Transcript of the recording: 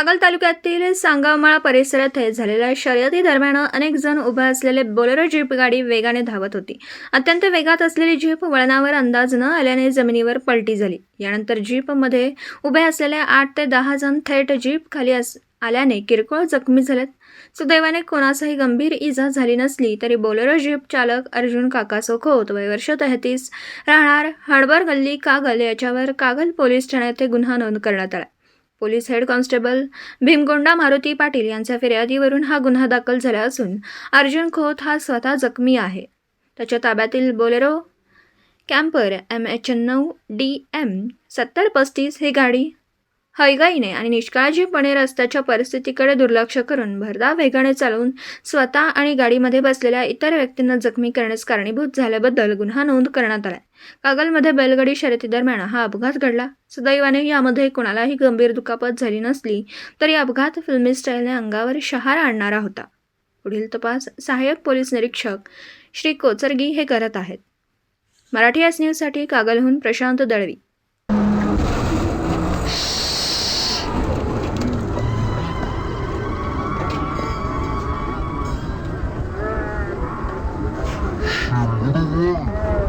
कागल तालुक्यातील सांगावमाळा परिसरात झालेल्या शर्यती दरम्यान अनेक जण उभे असलेले बोलेरो जीप गाडी वेगाने धावत होती. अत्यंत वेगात असलेली जीप वळणावर अंदाज न आल्याने जमिनीवर पलटी झाली. यानंतर जीपमध्ये उभे असलेले आठ ते दहा जण थेट जीप खाली अस आल्याने किरकोळ जखमी झाल्यात सुदैवाने कोणाचाही गंभीर इजा झाली नसली तरी बोलेरो जीप चालक अर्जुन काका सोखोत वय वर्ष तेहतीस राहणार हडबर गल्ली कागल याच्यावर कागल पोलीस ठाण्यात गुन्हा नोंद करण्यात आला. Police head constable Bhimgonda Maruti Patil यांच्या फिर्यादीवरून हा गुन्हा दाखल झाला असून अर्जुन खोत हा स्वतः जखमी आहे. त्याच्या ताब्यातील बोलेरो कॅम्पर एम एच नऊ डी एम सत्तर पस्तीस ही गाडी हयगाईने आणि निष्काळजीपणे रस्त्याच्या परिस्थितीकडे दुर्लक्ष करून भरधाव वेगाने चालवून स्वतः आणि गाडीमध्ये बसलेल्या इतर व्यक्तींना जखमी करण्यास कारणीभूत झाल्याबद्दल गुन्हा नोंद करण्यात आला कागलमध्ये बैलगाडी शर्यतीदरम्यान हा अपघात घडला. सदैवाने यामध्ये कोणालाही गंभीर दुखापत झाली नसली तरी अपघात फिल्मी स्टाईलने अंगावर शहार आणणारा होता. पुढील तपास सहाय्यक पोलीस निरीक्षक श्री कोचरगी हे करत आहेत. मराठी एस न्यूजसाठी कागलहून प्रशांत दळवी. Should be